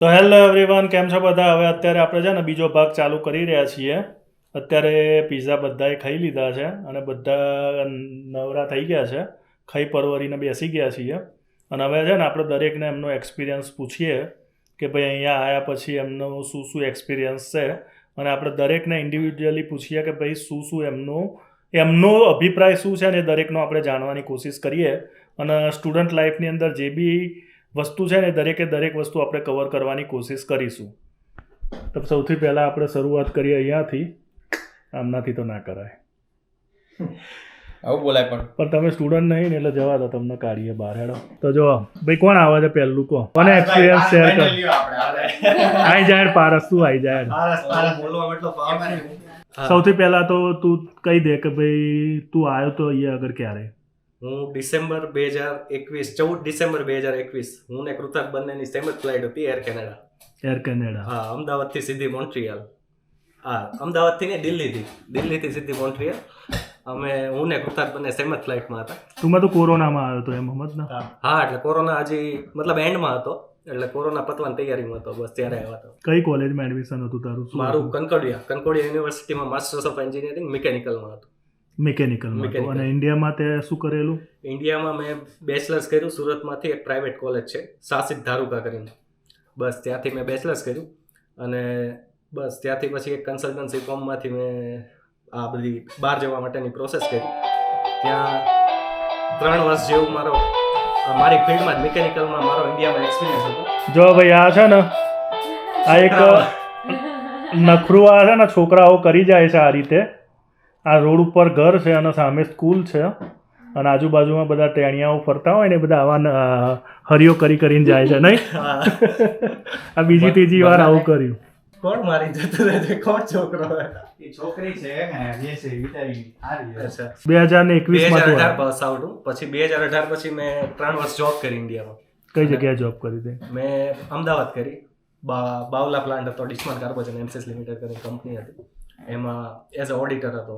તો hello everyone કેમ છો બધા? હવે અત્યારે આપણે છે ને બીજો ભાગ ચાલુ કરી રહ્યા છીએ. અત્યારે પીઝા બધાએ ખાઈ લીધા છે અને બધા નવરા થઈ ગયા છે. ખાઈ પરવરીને બેસી ગયા છીએ. અને હવે છે ને આપણે દરેકને એમનો એક્સપિરિયન્સ પૂછીએ કે ભાઈ અહીંયા આવ્યા પછી એમનો શું શું એક્સપિરિયન્સ છે? અને આપણે દરેકને ઇન્ડિવિજ્યુઅલી પૂછીએ કે ભાઈ શું શું એમનું, એમનો અભિપ્રાય શું છે ને એ દરેકનો આપણે જાણવાની કોશિશ કરીએ. અને સ્ટુડન્ટ લાઈફની અંદર જે બી વસ્તુ છે ને દરેકે દરેક વસ્તુ આપણે કવર કરવાની કોશિશ કરીશું. તો સૌથી પહેલાં આપણે શરૂઆત કરીએ અહીંયાથી. આમનાથી તો ના કરાય. આવું બોલાય પણ. પણ તમે સ્ટુડન્ટ નહીં ને એટલે જવા દો તમને કાઢીએ બહાર. હેડો. તો જો ભાઈ કોણ આવે છે પહેલું? કહો. કોને એક્સપિરિયન્સ શેર કર. આઈ જાય પારસ તું આઈ જાય સૌથી પહેલા તો તું કહી દે કે ભાઈ તું આવ્યો તો અહીંયા આગળ ક્યારે? હું ડિસેમ્બર બે હજાર એકવીસ ચૌદ ડિસેમ્બર બે હજાર એકવીસ હું ને કૃતક બંનેની સેમ જ ફ્લાઇટ હતી એર કેનેડા એર કેનેડા હા અમદાવાદથી સીધી મોન્ટ્રિયલ હા અમદાવાદથી ને દિલ્હીથી. દિલ્હીથી સીધી મોન્ટ્રિયલ અમે હું ને કૃતક બંને સેમ જ ફ્લાઇટમાં હતા. તું તો કોરોનામાં આવ્યો હતો એમ ને? હા. એટલે કોરોના હજી મતલબ એન્ડમાં હતો. એટલે કોરોના પતવાની તૈયારીમાં હતો બસ ત્યારે આવ્યો હતો. કઈ કોલેજમાં એડમિશન હતું તારું? મારું કનકોડિયા કનકોડિયા યુનિવર્સિટીમાં માસ્ટર્સ ઓફ એન્જિનિયરિંગ મિકેનિકલમાં હતું. મિકેનિકલમાં હતું. અને ઇન્ડિયામાં તે શું કરેલું? ઇન્ડિયામાં મેં બેચલર્સ કર્યું સુરતમાંથી એક પ્રાઇવેટ કોલેજ છે સાસિત ધારુકા કરીને. બસ ત્યાંથી મેં બેચલર્સ કર્યું અને બસ ત્યાંથી પછી એક કન્સલ્ટન્સી ફોર્મમાંથી મેં આ બધી બહાર જવા માટેની પ્રોસેસ કરી. ત્યાં ત્રણ વર્ષ જેવું મારો મારી ફિલ્ડમાં જ મિકેનિકલમાં મારો ઇન્ડિયામાં એક્સપિરિયન્સ હતો. જો ભાઈ આ છે ને આ એક નખરું આ છે ને છોકરાઓ કરી જાય છે આ રીતે. આ રોડ ઉપર ઘર છે અને સામે સ્કૂલ છે અને આજુબાજુમાં બધા ટેણિયાઓ ફરતા હોય ને બધા આવા હરિયો કરી કરીને જાય છે નહીં? આ બીજી ત્રીજી વાર આવું કર્યું. કોણ મારી જતો રહેજે કોણ છોકરો છોકરી છે બે હજાર ને એકવીસમાં હજાર અઢાર. પાસ આઉટ પછી બે હજાર અઢાર પછી મેં ત્રણ વર્ષ જોબ કરી ઇન્ડિયામાં કઈ જગ્યાએ જોબ કરી હતી મેં અમદાવાદ કરી. બા બાવલા પ્લાન્ટ હતો ડિસ્માન કાર્બોજન એમસીએસ લિમિટેડ કરીને કંપની હતી. એમાં એઝ અ ઓડિટર હતો.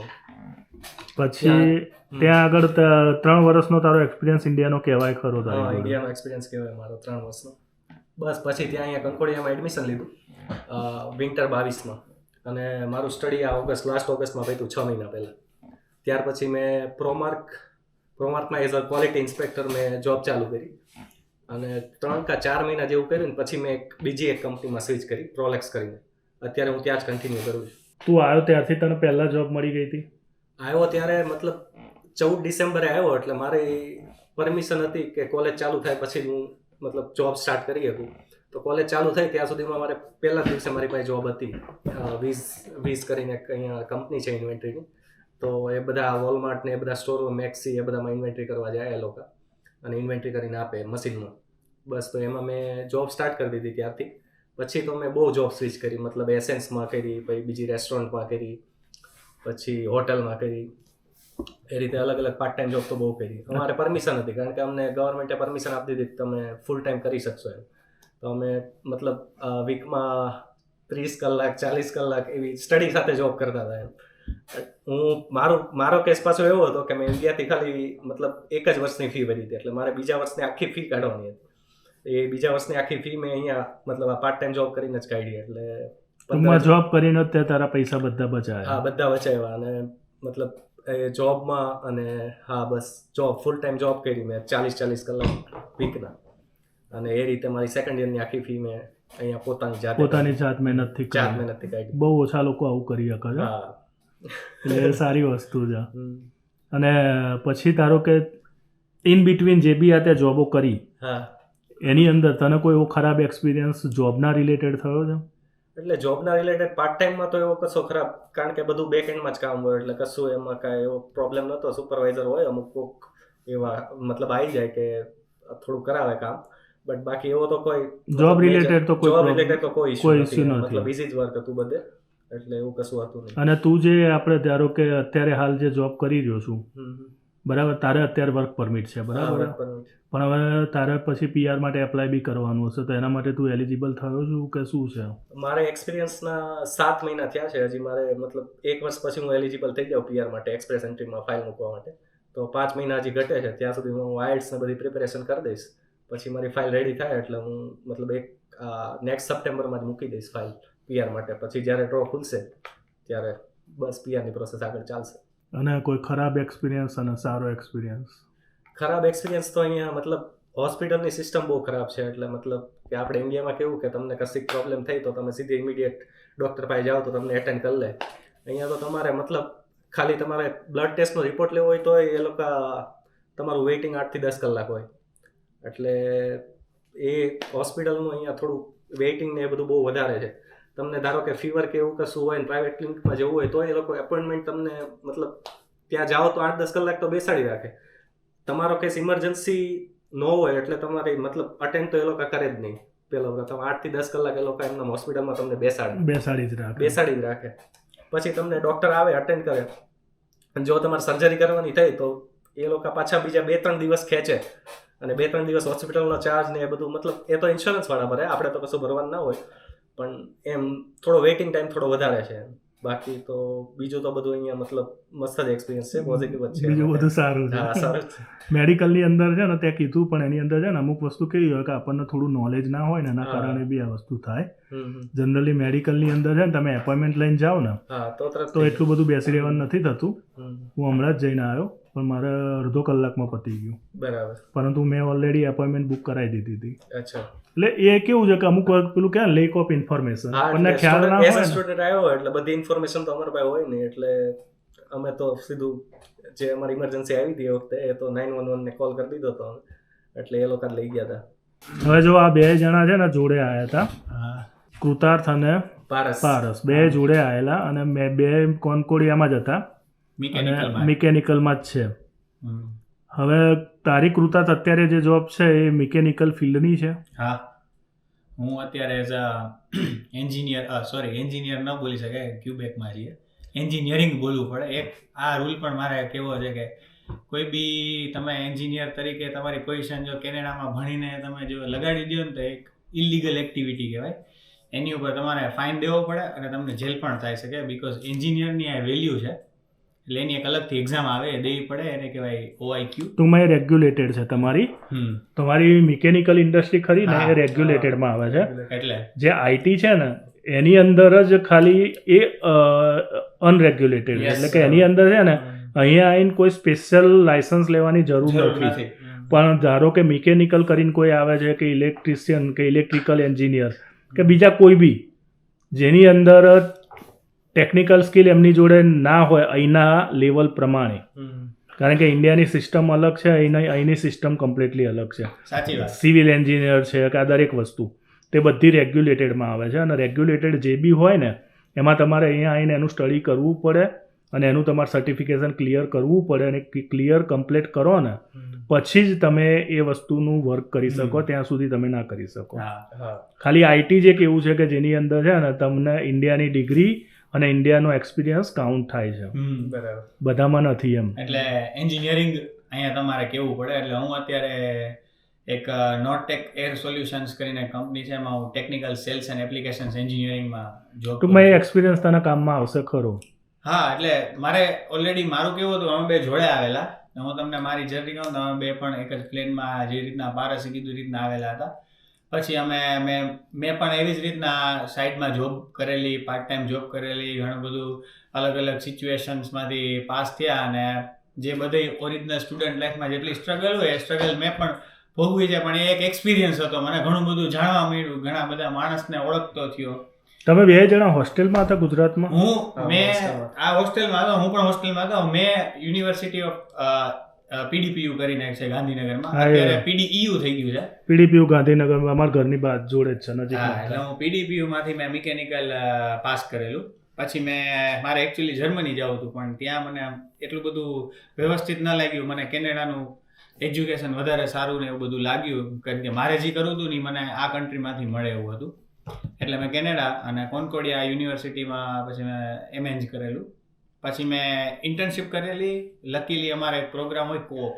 પછી ત્યાં આગળ ત્રણ વર્ષનો તારો એક્સપિરિયન્સ ઇન્ડિયાનો કહેવાય ખરો તારો ઇન્ડિયાનો એક્સપિરિયન્સ કહેવાય મારો ત્રણ વર્ષનો. બસ પછી ત્યાં અહીંયા કંકોડિયામાં એડમિશન લીધું વિન્ટર બાવીસમાં. અને મારું સ્ટડી આ ઓગસ્ટ લાસ્ટ ઓગસ્ટમાં પત્યું છ મહિના પહેલાં. ત્યાર પછી મેં પ્રોમાર્ક પ્રોમાર્કમાં એઝ અ ક્વોલિટી ઇન્સ્પેક્ટર મેં જોબ ચાલુ કરી. અને ત્રણ કા ચાર મહિના જેવું કર્યું ને પછી મેં એક બીજી એક કંપનીમાં સ્વિચ કરી પ્રોલેક્સ કરીને. અત્યારે હું ત્યાં જ કન્ટિન્યુ કરું છું. તું આવ્યો ત્યારથી તને પહેલા જોબ મળી ગઈ હતી? આવ્યો ત્યારે મતલબ ચૌદ ડિસેમ્બરે આવ્યો, એટલે મારી પરમિશન હતી કે કોલેજ ચાલુ થાય પછી હું મતલબ જોબ સ્ટાર્ટ કરી શકું. તો કોલેજ ચાલુ થઈ ત્યાં સુધીમાં મારે પહેલા દિવસે મારી પાસે જોબ હતી વીસ વીસ કરીને અહીંયા કંપની છે ઇન્વેન્ટરીની તો એ બધા વોલમાર્ટ ને એ બધા સ્ટોર મેક્સી એ બધામાં ઇન્વેન્ટરી કરવા જાય એ લોકો. અને ઇન્વેન્ટરી કરીને આપે મશીનમાં બસ તો એમાં મેં જોબ સ્ટાર્ટ કરી દીધી ત્યારથી. પછી તો મેં બહુ જોબ સ્વિચ કરી, મતલબ એસેન્સમાં કરી, પછી બીજી રેસ્ટોરન્ટમાં કરી, પછી હોટલમાં કરી. એ રીતે અલગ અલગ પાર્ટ ટાઈમ જોબ તો બહુ કરી. અમારે પરમિશન હતી, કારણ કે અમને ગવર્મેન્ટે પરમિશન આપી દીધી તમે ફૂલ ટાઈમ કરી શકશો એમ. તો અમે, મતલબ વીકમાં ત્રીસ કલાક, ચાલીસ કલાક એવી સ્ટડી સાથે જોબ કરતા હતા એમ. હું, મારો મારો કેસ પાછો એવો હતો કે મેં ઇન્ડિયાથી ખાલી, મતલબ એક જ વર્ષની ફી ભરી હતી, એટલે મારે બીજા વર્ષની આખી ફી કાઢવાની હતી. એ બીજા વર્ષની આખી ફી મેં અહીંયા મતલબ આ પાર્ટ ટાઈમ જોબ કરીને જ કાઢી એટલે ટૂંકમાં જોબ કરીને જ તે તારા પૈસા બધા હા બધા બચાવ્યા અને મતલબ એ જોબમાં અને હા બસ જોબ ફૂલ ટાઈમ જોબ કરી મેં ચાલીસ ચાલીસ કલાક વીકના અને એ રીતે મારી સેકન્ડ યરની આખી ફી મેં અહીંયા પોતાની જાત પોતાની જાત મહેનતથી જાત મહેનતથી કાઢી. બહુ ઓછા લોકો આવું કરી શકે છે. હા. એટલે સારી વસ્તુ છે. અને પછી ધારો કે ઇન બિટવીન જે બી આ તે જોબો કરી હા. એની અંદર તને કોઈ એવો ખરાબ એક્સપિરિયન્સ જોબના રિલેટેડ થયો છે એટલે જોબના રિલેટેડ પાર્ટ ટાઈમમાં તો એવો કશો ખરાબ કારણ કે બધું બેક એન્ડમાં જ કામ હોય એટલે કશું એમાં કાંઈ એવો પ્રોબ્લેમ નહોતો સુપરવાઇઝર હોય અમુક કોક એવા મતલબ આવી જાય કે થોડું કરાવે કામ બટ બાકી એવો તો કોઈ જોબ રિલેટેડ તો કોઈ જોબ રિલેટેડ તો કોઈ ઇશ્યુ નથી. મતલબ ઇઝી જ વર્ક હતું બધે એટલે એવું કશું હતું નહીં અને તું જે આપણે ધારો કે અત્યારે હાલ જે જોબ કરી રહ્યો છું. બરાબર? તારે અત્યારે વર્ક પરમિટ છે બરાબર? પણ હવે તારે પછી પીઆર માટે એપ્લાય બી કરવાનું હશે તો એના માટે તું એલિજિબલ થયો છું કે શું છે? મારે એક્સપિરિયન્સના સાત મહિના થયા છે હજી મારે મતલબ એક વર્ષ પછી હું એલિજિબલ થઈ જાઉં પીઆર માટે એક્સપ્રેસ એન્ટ્રીમાં ફાઇલ મૂકવા માટે. તો પાંચ મહિના હજી ઘટે છે ત્યાં સુધી હું આઈએલ્સ ને બધી પ્રિપેરેશન કરી દઈશ. પછી મારી ફાઇલ રેડી થાય એટલે હું મતલબ એક નેક્સ્ટ સપ્ટેમ્બરમાં જ મૂકી દઈશ ફાઇલ પીઆર માટે. પછી જ્યારે ડ્રો ખુલશે ત્યારે બસ પીઆરની પ્રોસેસ આગળ ચાલશે. અને કોઈ ખરાબ એક્સપિરિયન્સ અને સારો એક્સપિરિયન્સ ખરાબ એક્સપિરિયન્સ તો અહીંયા મતલબ હોસ્પિટલની સિસ્ટમ બહુ ખરાબ છે. એટલે મતલબ કે આપણે ઇન્ડિયામાં કેવું કે તમને કશીક પ્રોબ્લેમ થઈ તો તમે સીધી ઇમિડિયેટ ડૉક્ટર પાસે જાઓ તો તમને એટેન્ડ કરી લે. અહીંયા તો તમારે મતલબ ખાલી તમારે બ્લડ ટેસ્ટનો રિપોર્ટ લેવો હોય તો એ લોકો તમારું વેઇટિંગ આઠથી દસ કલાક હોય. એટલે એ હોસ્પિટલનું અહીંયા થોડું વેઇટિંગ ને એ બધું બહુ વધારે છે. તમને ધારો કે ફીવર કે એવું કશું હોય ને પ્રાઇવેટ ક્લિનિકમાં જવું હોય તો એ લોકો એપોઇન્ટમેન્ટ તમને મતલબ ત્યાં જાઓ તો આઠ દસ કલાક તો બેસાડી રાખે. તમારો કેસ ઇમરજન્સી ન હોય એટલે તમારી મતલબ અટેન્ડ તો એ લોકો કરે જ નહીં. પેલો તમે આઠથી દસ કલાક એ લોકો એમના હોસ્પિટલમાં તમને બેસાડે. બેસાડી જ રાખે. બેસાડી જ રાખે. પછી તમને ડોક્ટર આવે અટેન્ડ કરે. અને જો તમારે સર્જરી કરવાની થઈ તો એ લોકો પાછા બીજા બે ત્રણ દિવસ ખેંચે. અને બે ત્રણ દિવસ હોસ્પિટલનો ચાર્જ ને એ બધું મતલબ એ તો ઇન્સ્યોરન્સ વાળા ભરે આપણે તો કશું ભરવાનું ના હોય. પણ એમ થોડો વેઇટિંગ ટાઈમ થોડો વધારે છે. બાકી તો બીજું તો બધું અહીંયા મતલબ મસ્ત જ એક્સપિરિયન્સ છે પોઝિટિવ જ છે. બીજું બધું સારું છે. સારું મેડિકલની અંદર છે ને ત્યાં કીધું પણ એની અંદર છે ને અમુક વસ્તુ કેવી હોય કે આપણને થોડું નોલેજ ના હોય ને એના કારણે બી આ વસ્તુ થાય. જનરલી મેડિકલની અંદર છે ને તમે એપોઇન્ટમેન્ટ લઈને જાઓ ને તો એટલું બધું બેસી રહેવાનું નથી થતું. હું હમણાં જ જઈને આવ્યો. પણ મારે અડધો કલાકમાં પતી ગયું. બરાબર. પરંતુ મેં ઓલરેડી એપોઇન્ટમેન્ટ બુક કરાવી દીધી હતી. અચ્છા. એટલે એ કેવું છે કે અમુક વાર પેલું ક્યાં લેક ઓફ ઇન્ફોર્મેશન આપણને ખ્યાલ ના હોય સ્ટુડન્ટ આવ્યો એટલે બધી ઇન્ફોર્મેશન તો અમારા પાસે હોય ને એટલે અમે તો સીધું જે અમારી ઇમરજન્સી આવી હતી એ વખતે એ તો નાઇન વન વનને કોલ કરી દીધો હતો એટલે એ લોકો લઈ ગયા હતા. હવે જો આ બે જણા છે ને જોડે આવ્યા હતા. કૃતાર્થ અને પારસ. પારસ. બે જોડે આવેલા અને મેં બે કોનકોડિયામાં જ હતા. મિકેનિકલમાં જ છે. હવે તારી કૃતાત અત્યારે જે જોબ છે એ મિકેનિકલ ફિલ્ડની છે. હા. હું અત્યારે as a engineer sorry engineer ન બોલી શકાય ક્યુબેકમાં છીએ. એન્જિનિયરિંગ બોલવું પડે. એક આ રૂલ પણ મારે કેવો છે કે કોઈ બી તમે એન્જિનિયર તરીકે તમારી પોઝિશન જો કેનેડામાં ભણીને તમે જો લગાડી દો ને તો એક ઇલીગલ એક્ટિવિટી કહેવાય. એની ઉપર તમારે ફાઇન દેવો પડે અને તમને જેલ પણ થઈ શકે બિકોઝ એન્જિનિયરની આ વેલ્યુ છે. એટલે એની એક અલગથી એક્ઝામ આવે દેવી પડે એને કહેવાય ઓઆઈ ક્યુ ટૂંકમાં એ રેગ્યુલેટેડ છે તમારી. તમારી મિકેનિકલ ઇન્ડસ્ટ્રી ખરી ને એ રેગ્યુલેટેડમાં આવે છે. એટલે. જે આઈટી છે ને એની અંદર જ ખાલી એ અનરેગ્યુલેટેડ એટલે કે એની અંદર છે ને અહીંયા આવીને કોઈ સ્પેશિયલ લાયસન્સ લેવાની જરૂર નથી. પણ ધારો કે મિકેનિકલ કરીને કોઈ આવે છે કે ઇલેક્ટ્રિશિયન કે ઇલેક્ટ્રિકલ એન્જિનિયર કે બીજા કોઈ બી જેની અંદર ટેકનિકલ સ્કિલ એમની જોડે ના હોય અહીંના લેવલ પ્રમાણે. કારણ કે ઇન્ડિયાની સિસ્ટમ અલગ છે અહીંની અહીંની સિસ્ટમ કમ્પ્લીટલી અલગ છે. સાચી વાત. સિવિલ એન્જિનિયર છે કે આ દરેક વસ્તુ. તે બધી રેગ્યુલેટેડમાં આવે છે અને રેગ્યુલેટેડ જે બી હોય ને એમાં તમારે અહીંયા આવીને એનું સ્ટડી કરવું પડે અને એનું તમારે સર્ટિફિકેશન ક્લિયર કરવું પડે અને ક્લિયર કમ્પ્લીટ કરો ને પછી જ તમે એ વસ્તુનું વર્ક કરી શકો ત્યાં સુધી તમે ના કરી શકો. ખાલી આઈટી જે એક એવું છે કે જેની અંદર છે ને તમને ઇન્ડિયાની ડિગ્રી અને ઇન્ડિયાનો એક્સપિરિયન્સ કાઉન્ટ થાય છે. બરાબર. બધામાં નથી એમ. એટલે એન્જિનિયરિંગ અહીંયા તમારે કેવું પડે? એટલે હું અત્યારે એક નોટેક એર સોલ્યુશન્સ કરીને કંપની છે એમાં હું ટેકનિકલ સેલ્સ એન્ડ એપ્લિકેશન્સ એન્જિનિયરિંગમાં જોબ ટૂંકમાં એ એક્સપિરિયન્સ તને કામમાં આવશે ખરો. હા એટલે મારે ઓલરેડી મારું કેવું હતું? અમે બે જોડે આવેલા. હું તમને મારી જર્ની કહું તો અમે બે પણ એક જ પ્લેનમાં જે રીતના પારસી કીધું રીતના આવેલા હતા. પછી અમે મેં મેં પણ એવી જ રીતના સાઈડમાં જોબ કરેલી પાર્ટ ટાઈમ જોબ કરેલી ઘણું બધું અલગ અલગ સિચ્યુએશન્સમાંથી પાસ થયા અને જે બધી ઓરિજિનલ સ્ટુડન્ટ લાઈફમાં જેટલી સ્ટ્રગલ હોય એ સ્ટ્રગલ મેં પણ ભોગવી છે. પણ એ એક એક્સપિરિયન્સ હતો. મને ઘણું બધું જાણવા મળ્યું. ઘણા બધા માણસને ઓળખતો થયો. તમે બે જણા હોસ્ટેલમાં હતા ગુજરાતમાં? હું મેં આ હોસ્ટેલમાં હતો. હું પણ હોસ્ટેલમાં હતો. મેં યુનિવર્સિટી ઓફ પીડીપીયુ કરીને છે ગાંધીનગરમાં. અત્યારે પીડીઈયુ થઈ ગયું છે. પીડીપીયુ ગાંધીનગરમાં અમારા ઘરની બાજુ જોડે જ છે નજીક હા એટલે હું પીડીપીયુ માંથી મેં મિકેનિકલ પાસ કરેલું. પછી મેં મારે એકચ્યુઅલી જર્મની જવું હતું પણ ત્યાં મને એટલું બધું વ્યવસ્થિત ન લાગ્યું. મને કેનેડાનું એજ્યુકેશન વધારે સારું ને એવું બધું લાગ્યું. કારણ કે મારે જે કરવું હતું ને મને આ કન્ટ્રીમાંથી મળે એવું હતું. એટલે મેં કેનેડા અને કોન્કોડિયા યુનિવર્સિટીમાં પછી મેં એમએન્જ કરેલું. પછી મેં ઇન્ટર્નશિપ કરેલી. લકીલી અમારે એક પ્રોગ્રામ હોય કોપ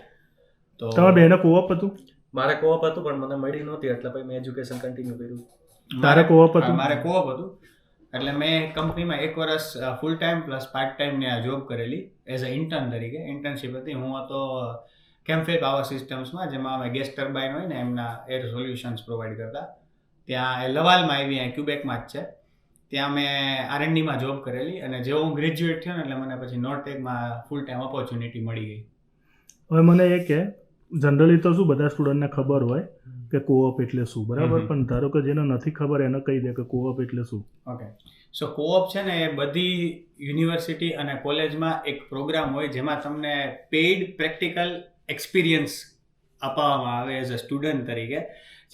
તો તમારા બેને કોઓપ હતું? મારે કોઓપ હતું પણ મને મળી નહોતી એટલે પછી મેં એજ્યુકેશન કન્ટિન્યુ કર્યું. તારે કોઓપ હતું? મારે કોઓપ હતું. એટલે મેં કંપનીમાં એક વર્ષ full time plus part time ને જોબ કરેલી એઝ અ ઇન્ટર્ન તરીકે. ઇન્ટર્નશિપ હતી. હું હતો કેમ્ફે પાવર સિસ્ટમ્સમાં જેમાં અમે ગેસ ટર્બાઇન હોય ને એમના એર સોલ્યુશન્સ પ્રોવાઈડ કરતા. ત્યાં એ લવાલમાં આવી અહીંયા ક્યુબેકમાં જ છે. ત્યાં મેં આરએનડીમાં જોબ કરેલી અને જેવો હું ગ્રેજ્યુએટ થયો ને એટલે મને પછી નોર્ટેકમાં ફૂલ ટાઈમ ઓપોર્ચ્યુનિટી મળી ગઈ. હવે મને એ કે જનરલી તો શું બધા સ્ટુડન્ટને ખબર હોય કે કોઓપ એટલે શું બરાબર? પણ ધારો કે જેને નથી ખબર એને કહી દે કે કોઓપ એટલે શું. ઓકે સો કોઓપ છે ને એ બધી યુનિવર્સિટી અને કોલેજમાં એક પ્રોગ્રામ હોય જેમાં તમને પેઇડ પ્રેક્ટિકલ એક્સપિરિયન્સ અપાવવામાં આવે એઝ અ સ્ટુડન્ટ તરીકે.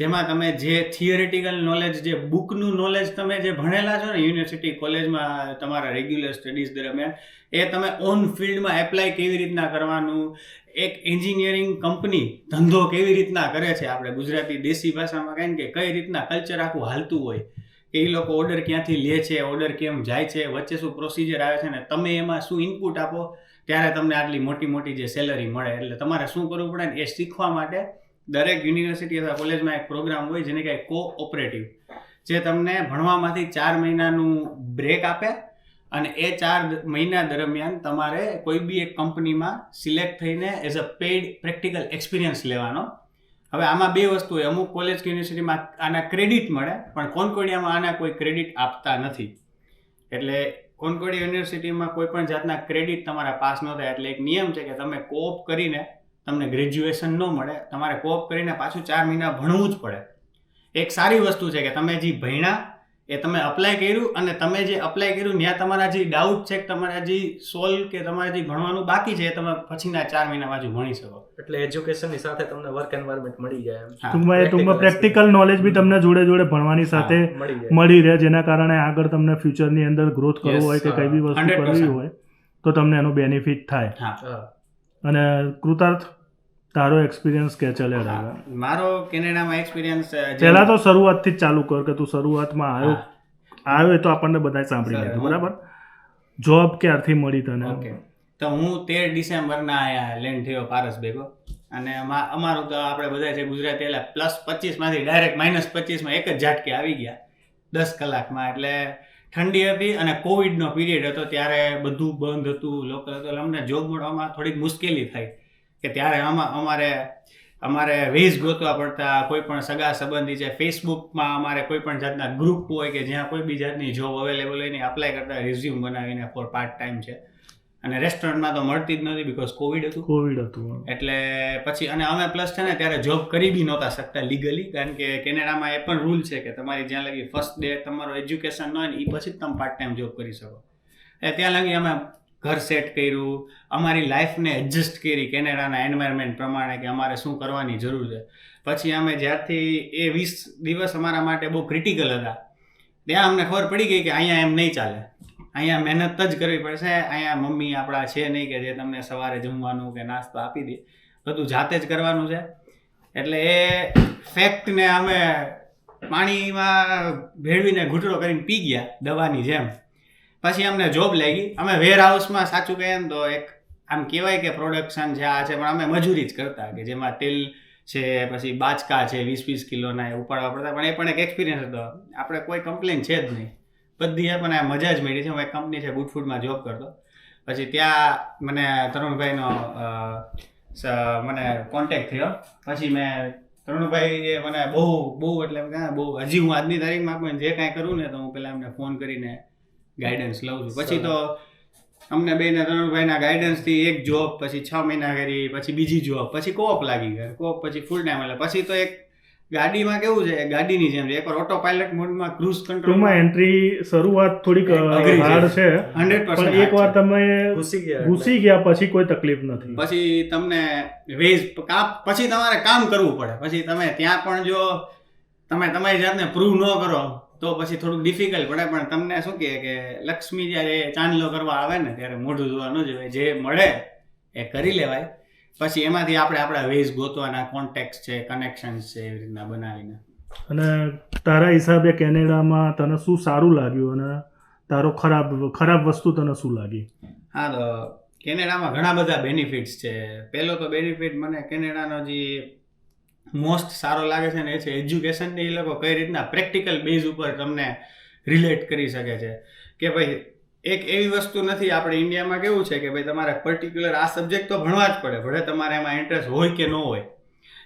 જેમાં તમે જે થિયરિટિકલ નોલેજ જે બુકનું નોલેજ તમે જે ભણેલા છો ને યુનિવર્સિટી કોલેજમાં તમારા રેગ્યુલર સ્ટડીઝ દરમિયાન, એ તમે ઓન ફિલ્ડમાં એપ્લાય કેવી રીતના કરવાનું? એક એન્જિનિયરિંગ કંપની ધંધો કેવી રીતના કરે છે? આપણે ગુજરાતી દેશી ભાષામાં કહે કે કઈ રીતના કલ્ચર આખું હાલતું હોય? કે એ લોકો ઓર્ડર ક્યાંથી લે છે? ઓર્ડર કેમ જાય છે? વચ્ચે શું પ્રોસિજર આવે છે? ને તમે એમાં શું ઇનપુટ આપો? ત્યારે તમને આટલી મોટી મોટી જે સેલરી મળે. એટલે તમારે શું કરવું પડે ને એ શીખવા માટે દરેક યુનિવર્સિટી અથવા કોલેજમાં એક પ્રોગ્રામ હોય જેને કહેવાય કો ઓપરેટિવ જે તમને ભણવામાંથી ચાર મહિનાનું બ્રેક આપે અને એ ચાર મહિના દરમિયાન તમારે કોઈ બી એક કંપનીમાં સિલેક્ટ થઈને as a paid practical experience લેવાનો. હવે આમાં બે વસ્તુ હોય. અમુક કોલેજ યુનિવર્સિટીમાં આના ક્રેડિટ મળે, પણ કોનકોડિયામાં આના કોઈ ક્રેડિટ આપતા નથી. એટલે કોનકોડિયા યુનિવર્સિટીમાં કોઈ પણ જાતના ક્રેડિટ તમારા પાસ ન થાય. એટલે એક નિયમ છે કે તમે કોપ કરીને તમને ગ્રેજ્યુએશન ન મળે તમારે કોપ કરીને પાછું ચાર મહિના ભણવું જ પડે. એક સારી વસ્તુ છે કે તમે જે ભણ્યા એ તમે અપ્લાય કર્યું અને તમે જે અપ્લાય કર્યું ત્યાં તમારા જે ડાઉટ છે કે તમારા જે સોલ્વ કે તમારે જે ભણવાનું બાકી છે એ તમે પછીના ચાર મહિના બાજુ ભણી શકો. એટલે એજ્યુકેશનની સાથે તમને વર્ક એન્વાયરમેન્ટ મળી જાય ટૂંકમાં એ ટૂંકમાં પ્રેક્ટિકલ નોલેજ બી તમને જોડે જોડે ભણવાની સાથે મળી રહે જેના કારણે આગળ તમને ફ્યુચરની અંદર ગ્રોથ કરવો હોય કે કઈ બી વસ્તુ 100%. કરવી હોય તો તમને એનો બેનિફિટ થાય. અને કૃતાર્થ તારો એક્સપિરિયન્સ કે ચાલે હા. મારો કેનેડામાં એક્સપિરિયન્સ પહેલા તો શરૂઆતથી જ ચાલુ કર કે તું શરૂઆતમાં આવ્યો. આવ્યો એ તો આપણને બધાય સાંભળી લીધું બરાબર? જોબ ક્યારથી મળી તને? ઓકે તો હું તેર ડિસેમ્બરના આયા લેન્ડ થયો પારસ ભેગો. અને અમા- અમારું તો આપણે બધા છે ગુજરાતી એટલે પ્લસ પચીસમાંથી ડાયરેક્ટ માઇનસ પચીસમાં એક જ ઝાટકે આવી ગયા. દસ કલાકમાં એટલે ઠંડી હતી અને કોવિડનો પીરિયડ હતો ત્યારે બધું બંધ હતું હતું. એટલે અમને જોબ મળવામાં થોડીક મુશ્કેલી થઈ કે ત્યારે આમાં અમારે અમારે વેઝ ગોતવા પડતા, કોઈ પણ સગા સંબંધી છે ફેસબુકમાં અમારે કોઈ પણ જાતના ગ્રુપ હોય કે જ્યાં કોઈ બી જાતની જોબ અવેલેબલ હોય ને અપ્લાય કરતા રિઝ્યુમ બનાવીને ફોર પાર્ટ ટાઈમ છે. અને રેસ્ટોરન્ટમાં તો મળતી જ નથી બીકોઝ કોવિડ હતું. કોવિડ હતું એટલે પછી અને અમે પ્લસ છે ને ત્યારે જોબ કરી બી નહોતા શકતા લીગલી કારણ કે કેનેડામાં એ પણ રૂલ છે કે તમારી જ્યાં લગી ફર્સ્ટ ડે તમારું એજ્યુકેશન ન હોય ને એ પછી જ તમે પાર્ટ ટાઈમ જોબ કરી શકો. એટલે ત્યાં લગી અમે ઘર સેટ કર્યું અમારી લાઈફને એડજસ્ટ કરી કેનેડાના એન્વાયરમેન્ટ પ્રમાણે કે અમારે શું કરવાની જરૂર છે. પછી અમે જ્યારથી એ વીસ દિવસ અમારા માટે બહુ ક્રિટિકલ હતા. ત્યાં અમને ખબર પડી ગઈ કે અહીંયા એમ નહીં ચાલે. અહીંયા મહેનત જ કરવી પડશે. અહીંયા મમ્મી આપણા છે નહીં કે જે તમને સવારે જમવાનું કે નાસ્તો આપી દે. બધું જાતે જ કરવાનું છે. એટલે એ ફેક્ટને અમે પાણીમાં ભેળવીને ઘૂંટડો કરીને પી ગયા દવાની જેમ. પછી અમને જોબ લાગી. અમે વેર હાઉસમાં સાચું કહીએ ને તો એક આમ કહેવાય કે પ્રોડક્શન છે, આ છે, પણ અમે મજૂરી જ કરતા કે જેમાં તેલ છે, પછી બાચકા છે વીસ વીસ કિલોના એ ઉપાડવા પડતા. પણ એ પણ એક એક્સપિરિયન્સ હતો. આપણે કોઈ કમ્પ્લેન છે જ નહીં. બધી આ મજા જ મળી છે. હું એક કંપની છે ગુડ ફૂડમાં જોબ કરતો. પછી ત્યાં મને તરુણભાઈનો મને કોન્ટેક્ટ થયો. પછી મેં તરુણભાઈ જે મને બહુ બહુ એટલે બહુ, હજી હું આજની તારીખમાં પણ જે કાંઈ કરું ને, તો હું પહેલાં એમને ફોન કરીને ગાઈડન્સ લઉં છું. પછી તો અમને બેને તરુણભાઈના ગાઈડન્સથી એક જોબ પછી છ મહિના કરી, પછી બીજી જોબ પછી કોપ લાગી ગઈ કોપ પછી ફૂલ ટાઈમ એટલે. પછી તો એક ગાડીમાં કેવું છે? ગાડીની જેમ એક એકવાર ઓટો પાયલટ મોડમાં ક્રુઝ કંટ્રોલમાં એન્ટ્રી શરૂઆત થોડીક. હાર્ડ છે. પણ એકવાર તમે ઘૂસી ગયા ઘૂસી ગયા પછી કોઈ તકલીફ નથી. પછી તમને વેજ પછી તમારે કામ કરવું પડે. પછી તમે ત્યાં પણ જો તમે તમારી જાતને પ્રૂવ ન કરો તો પછી થોડુંક ડિફિકલ્ટ પડે. પણ તમને શું કહે કે લક્ષ્મી જ્યારે ચાંદલો કરવા આવે ને ત્યારે મોઢું જોવા ન જોઈએ જે મળે એ કરી લેવાય. પછી એમાંથી આપણે આપણા વેઝ ગોતવાના કોન્ટેક્ટ છે કનેક્શન્સ છે એવી રીતના બનાવીને. અને તારા હિસાબે કેનેડામાં તને શું સારું લાગ્યું અને તારો ખરાબ ખરાબ વસ્તુ તને શું લાગી? હા તો કેનેડામાં ઘણા બધા બેનિફિટ્સ છે. પહેલો તો બેનિફિટ મને કેનેડાનો જે મોસ્ટ સારો લાગે છે ને એ છે એજ્યુકેશનની એ લોકો કઈ રીતના પ્રેક્ટિકલ બેઝ ઉપર તમને રિલેટ કરી શકે છે. કે ભાઈ એક એવી વસ્તુ નથી, આપણે ઇન્ડિયામાં કેવું છે કે ભાઈ તમારે પર્ટિક્યુલર આ સબ્જેક્ટ તો ભણવા જ પડે, ભલે તમારે એમાં ઇન્ટરેસ્ટ હોય કે ન હોય.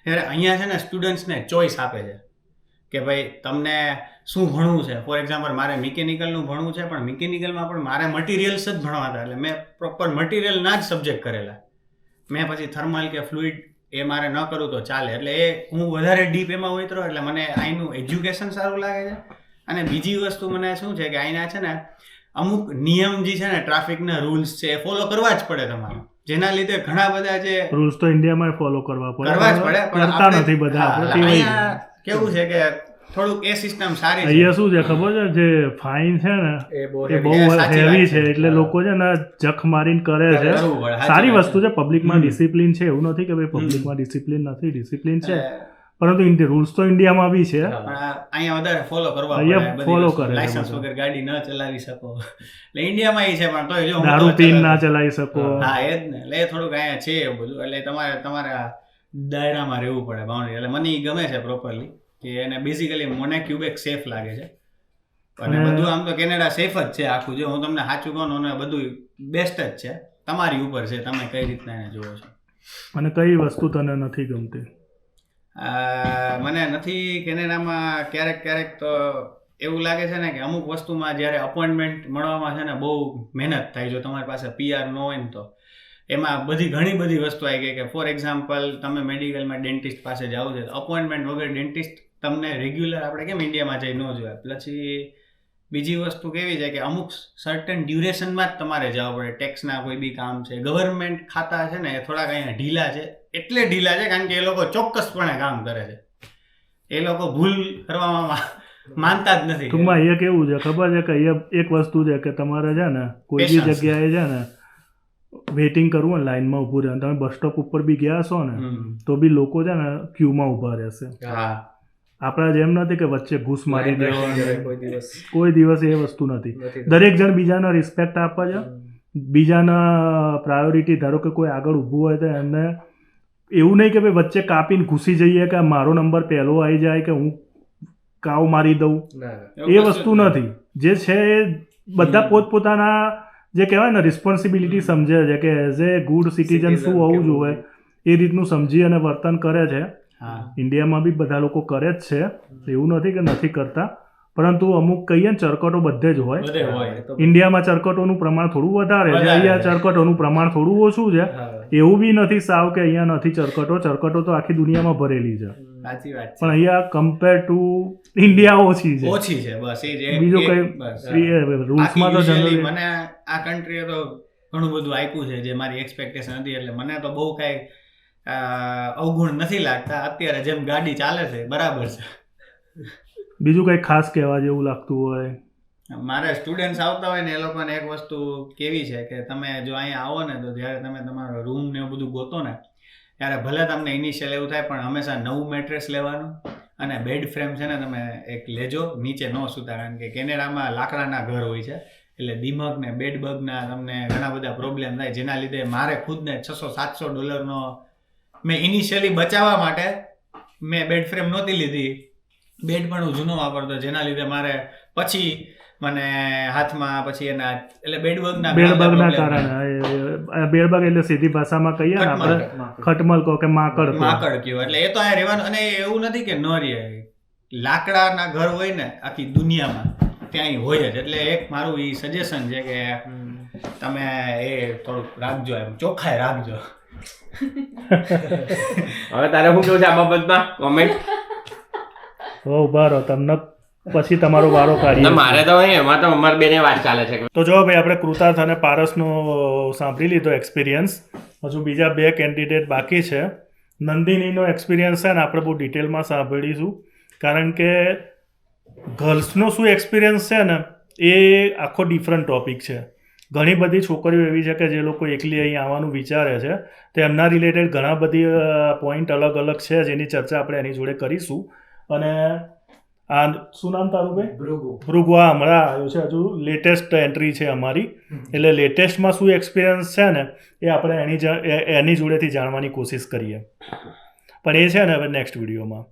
ત્યારે અહીંયા છે ને સ્ટુડન્ટ્સને ચોઈસ આપે છે કે ભાઈ તમને શું ભણવું છે? ફોર એક્ઝામ્પલ મારે મિકેનિકલનું ભણવું છે, પણ મિકેનિકલમાં પણ મારે મટીરિયલ્સ જ ભણવા હતા, એટલે મેં પ્રોપર મટીરિયલના જ સબ્જેક્ટ કરેલા. મેં પછી થર્મલ કે ફ્લુઇડ એ મારે ન કરું તો ચાલે, એટલે એ હું વધારે ડીપ એમાં ઉતરો એટલે મને અહીંનું એજ્યુકેશન સારું લાગે છે. અને બીજી વસ્તુ મને શું છે કે અહીંના છે ને અમુક નિયમ જે છે ને ટ્રાફિકના રૂલ્સ છે એ ફોલો કરવા જ પડે તમારે. જેના લીધે ઘણા બધા જે રૂલ્સ તો ઇન્ડિયામાં ફોલો કરવા પડે. કરવા જ પડે પણ કરતા નથી બધા કેવું છે કે થોડુંક એ સિસ્ટમ સારી અહીંયા શું છે ખબર છે? જે ફાઇન છે ને એ બહુ હેવી છે. એટલે લોકો છે ને જખ મારીને કરે છે. સારી વસ્તુ છે. પબ્લિકમાં. ડિસિપ્લિન છે એવું નથી કે ભાઈ પબ્લિકમાં ડિસિપ્લિન નથી ડિસિપ્લિન છે. એટલે ઇન્ડિયા રૂલ્સ તો ઇન્ડિયામાં બી છે. અહીંયા વધારે ફોલો કરવા અહીંયા પડે. follow કરે લાયસન્સ વગર ગાડી ન ચલાવી શકો. એટલે ઇન્ડિયામાં એ છે પણ તોય જો દારૂ પીન ના ચલાવી શકો. હા એ જ ને. એટલે થોડુંક અહીંયા છે એવું બધું. એટલે તમારે તમારા દાયરામાં રહેવું પડે બાઉન્ડ્રી એટલે મને એ ગમે છે પ્રોપરલી કે એને બેઝિકલી મને ક્યુબેક સેફ લાગે છે. અને બધું આમ તો કેનેડા સેફ જ છે આખું. જો હું તમને સાચું કહું ને બધું બેસ્ટ જ છે. તમારી ઉપર છે. તમે કઈ રીતના એને જુઓ છો? અને કઈ વસ્તુ તને નથી ગમતી? મને નથી કેનેડામાં ક્યારેક ક્યારેક તો એવું લાગે છે ને કે અમુક વસ્તુમાં જ્યારે અપોઇન્ટમેન્ટ મળવામાં છે ને બહુ મહેનત થાય, જો તમારી પાસે પીઆર ન હોય ને તો. એમાં બધી ઘણી બધી વસ્તુ આવી ગઈ કે ફોર એક્ઝામ્પલ તમે મેડિકલમાં ડેન્ટિસ્ટ પાસે જાઓ છો અપોઇન્ટમેન્ટ વગર ડેન્ટિસ્ટ તમને રેગ્યુલર આપણે કેમ ઇન્ડિયામાં જઈ ન જોઈએ પછી બીજી વસ્તુ કેવી છે કે અમુક સર્ટન ડ્યુરેશનમાં જ તમારે જવું પડે. ટેક્સના કોઈ બી કામ છે ગવર્મેન્ટ ખાતા છે ને એ થોડાક અહીંયા ઢીલા છે. એટલે ઢીલા છે કારણ કે એ લોકો ચોક્કસપણે કામ કરે છે. એ લોકો ભૂલ કરવામાં માનતા જ નથી. ટૂંકમાં અહીંયા કેવું છે? ખબર છે કે અહીંયા એક વસ્તુ છે કે તમારે છે ને કોઈ બી જગ્યાએ છે ને વેઇટિંગ કરવું ને લાઈનમાં ઊભું રહેવાનું. તમે બસ સ્ટોપ ઉપર બી ગયા છો ને તો બી લોકો છે ને ક્યુમાં ઊભા રહેશે. હા. આપણા જેમ નથી કે વચ્ચે ઘૂસ મારી દેવાની. કોઈ દિવસ. એ વસ્તુ નથી. દરેક જણ બીજાને રિસ્પેક્ટ આપવા છે. બીજાના પ્રાયોરિટી ધારો કે કોઈ આગળ ઊભું હોય તો એમને એવું નહીં કે ભાઈ વચ્ચે કાપીને ઘૂસી જઈએ કે મારો નંબર પહેલો આવી જાય કે હું કાવ મારી દઉં. એ વસ્તુ નથી. જે છે એ બધા પોતપોતાના જે કહેવાય ને રિસ્પોન્સિબિલિટી સમજે છે કે એઝ એ ગુડ સિટીઝન શું હોવું જોઈએ એ રીતનું સમજી અને વર્તન કરે છે. ઇન્ડિયામાં બી બધા લોકો કરે જ છે એવું નથી કે નથી કરતા. પરંતુ અમુક કહીએ ને ચરકટો બધે જ હોય. બધે હોય તો- ઇન્ડિયામાં ચરકટોનું પ્રમાણ થોડું વધારે છે અહીંયા. ચરકટોનું પ્રમાણ થોડું ઓછું છે. એવું બી નથી સાવ કે અહીંયા નથી ચરકટો. ચરકટો તો આખી દુનિયામાં ભરેલી છે. પણ અહીંયા કમ્પેર ટુ ઇન્ડિયા ઓછી છે. ઓછી છે બસ એ જે બીજો કઈ રૂલ્સમાં તો જનરલી મને આ કન્ટ્રીએ તો ઘણું બધું આપ્યું છે જે મારી એક્સપેક્ટેશન હતી. એટલે મને તો બહુ કાંઈ અવગુણ નથી લાગતા. અત્યારે જેમ ગાડી ચાલે છે બરાબર છે. બીજું કંઈ ખાસ કહેવા જેવું લાગતું હોય? મારે સ્ટુડન્ટ્સ આવતા હોય ને એ લોકોને એક વસ્તુ કેવી છે કે તમે જો અહીંયા આવો ને તો જ્યારે તમે તમારો રૂમ ને એવું બધું ગોતો ને ત્યારે ભલે તમને ઇનિશિયલ એવું થાય પણ હંમેશા નવું મેટ્રેસ લેવાનું અને બેડ ફ્રેમ છે ને તમે એક લેજો નીચે ન સૂતા કારણ કે કેનેડામાં લાકડાના ઘર હોય છે. એટલે દિમક ને બેડ બગના તમને ઘણા બધા પ્રોબ્લેમ થાય જેના લીધે મારે ખુદને છસો સાતસો ડોલરનો મેં ઇનિશિયલી બચાવવા માટે મેં બેડ ફ્રેમ નહોતી લીધી. બેડ પણ હું જૂનો વાપરતો જેના લીધે મારે પછી મને હાથમાં પછી એના એટલે બેડબગના બેડબગના કારણે બેડબગ એટલે સીધી ભાષામાં કહીએ ને આપણે ખટમલ. કહો કે માકડ માકડ કયો એટલે એ તો અહીંયા રહેવાનું અને એવું નથી કે ન રહે. લાકડાના ઘર હોય ને આખી દુનિયામાં ત્યાં હોય જ. એટલે એક મારું એ સજેશન છે કે તમે એ થોડુંક રાખજો એમ ચોખ્ખાઈ રાખજો. હવે તારે શું કેવું છે આ બાબતમાં કોમેન્ટ હો ઊભા રહો તમને પછી તમારો વારો કાઢીએ. મારે તો એમાં તો અમારે બેને વાત ચાલે છે. તો જો ભાઈ આપણે કૃતાર્થ અને પારસનો સાંભળી લીધો એક્સપિરિયન્સ હજુ બીજા બે કેન્ડિડેટ બાકી છે. નંદિનીનો એક્સપિરિયન્સ છે ને આપણે બહુ ડિટેલમાં સાંભળીશું. કારણ કે ગર્લ્સનો શું એક્સપિરિયન્સ છે ને એ આખો ડિફરન્ટ ટોપિક છે. ઘણી બધી છોકરીઓ એવી છે કે જે લોકો એકલી અહીં આવવાનું વિચારે છે તો એમના રિલેટેડ ઘણા બધી પોઈન્ટ અલગ અલગ છે જેની ચર્ચા આપણે એની જોડે કરીશું. અને આ શું નામ તારું ભાઈ? ભૃગવા હમણાં આવ્યું છે. હજુ લેટેસ્ટ એન્ટ્રી છે અમારી. એટલે લેટેસ્ટમાં શું એક્સપિરિયન્સ છે ને એ આપણે એની એની જોડેથી જાણવાની કોશિશ કરીએ. પણ એ છે ને હવે નેક્સ્ટ વિડીયોમાં